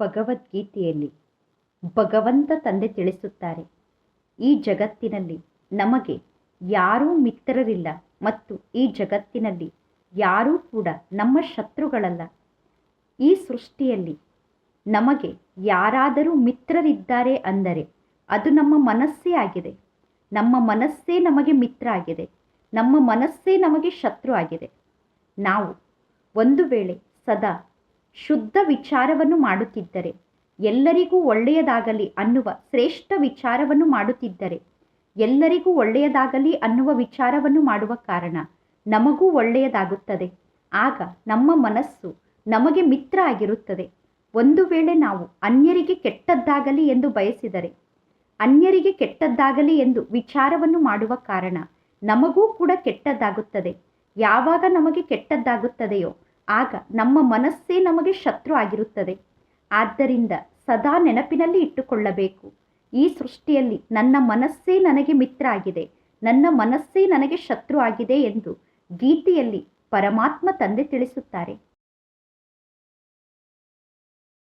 ಭಗವದ್ಗೀತೆಯಲ್ಲಿ ಭಗವಂತ ತಂದೆ ತಿಳಿಸುತ್ತಾರೆ, ಈ ಜಗತ್ತಿನಲ್ಲಿ ನಮಗೆ ಯಾರೂ ಮಿತ್ರರಿಲ್ಲ ಮತ್ತು ಈ ಜಗತ್ತಿನಲ್ಲಿ ಯಾರೂ ಕೂಡ ನಮ್ಮ ಶತ್ರುಗಳಲ್ಲ. ಈ ಸೃಷ್ಟಿಯಲ್ಲಿ ನಮಗೆ ಯಾರಾದರೂ ಮಿತ್ರರಿದ್ದಾರೆ ಅಂದರೆ ಅದು ನಮ್ಮ ಮನಸ್ಸೇ ಆಗಿದೆ. ನಮ್ಮ ಮನಸ್ಸೇ ನಮಗೆ ಮಿತ್ರ ಆಗಿದೆ. ನಮ್ಮ ಮನಸ್ಸೇ ನಮಗೆ ಶತ್ರು ಆಗಿದೆ. ನಾವು ಒಂದು ವೇಳೆ ಸದಾ ಶುದ್ಧ ವಿಚಾರವನ್ನು ಮಾಡುತ್ತಿದ್ದರೆ, ಎಲ್ಲರಿಗೂ ಒಳ್ಳೆಯದಾಗಲಿ ಅನ್ನುವ ಶ್ರೇಷ್ಠ ವಿಚಾರವನ್ನು ಮಾಡುತ್ತಿದ್ದರೆ, ಎಲ್ಲರಿಗೂ ಒಳ್ಳೆಯದಾಗಲಿ ಅನ್ನುವ ವಿಚಾರವನ್ನು ಮಾಡುವ ಕಾರಣ ನಮಗೂ ಒಳ್ಳೆಯದಾಗುತ್ತದೆ. ಆಗ ನಮ್ಮ ಮನಸ್ಸು ನಮಗೆ ಮಿತ್ರ ಆಗಿರುತ್ತದೆ. ಒಂದು ವೇಳೆ ನಾವು ಅನ್ಯರಿಗೆ ಕೆಟ್ಟದ್ದಾಗಲಿ ಎಂದು ಬಯಸಿದರೆ, ಅನ್ಯರಿಗೆ ಕೆಟ್ಟದ್ದಾಗಲಿ ಎಂದು ವಿಚಾರವನ್ನು ಮಾಡುವ ಕಾರಣ ನಮಗೂ ಕೂಡ ಕೆಟ್ಟದ್ದಾಗುತ್ತದೆ. ಯಾವಾಗ ನಮಗೆ ಕೆಟ್ಟದ್ದಾಗುತ್ತದೆಯೋ ಆಗ ನಮ್ಮ ಮನಸ್ಸೇ ನಮಗೆ ಶತ್ರು ಆಗಿರುತ್ತದೆ. ಆದ್ದರಿಂದ ಸದಾ ನೆನಪಿನಲ್ಲಿ ಇಟ್ಟುಕೊಳ್ಳಬೇಕು. ಈ ಸೃಷ್ಟಿಯಲ್ಲಿ ನನ್ನ ಮನಸ್ಸೇ ನನಗೆ ಮಿತ್ರ ಆಗಿದೆ. ನನ್ನ ಮನಸ್ಸೇ ನನಗೆ ಶತ್ರು ಆಗಿದೆ ಎಂದು ಗೀತೆಯಲ್ಲಿ ಪರಮಾತ್ಮ ತಂದೆ ತಿಳಿಸುತ್ತಾರೆ.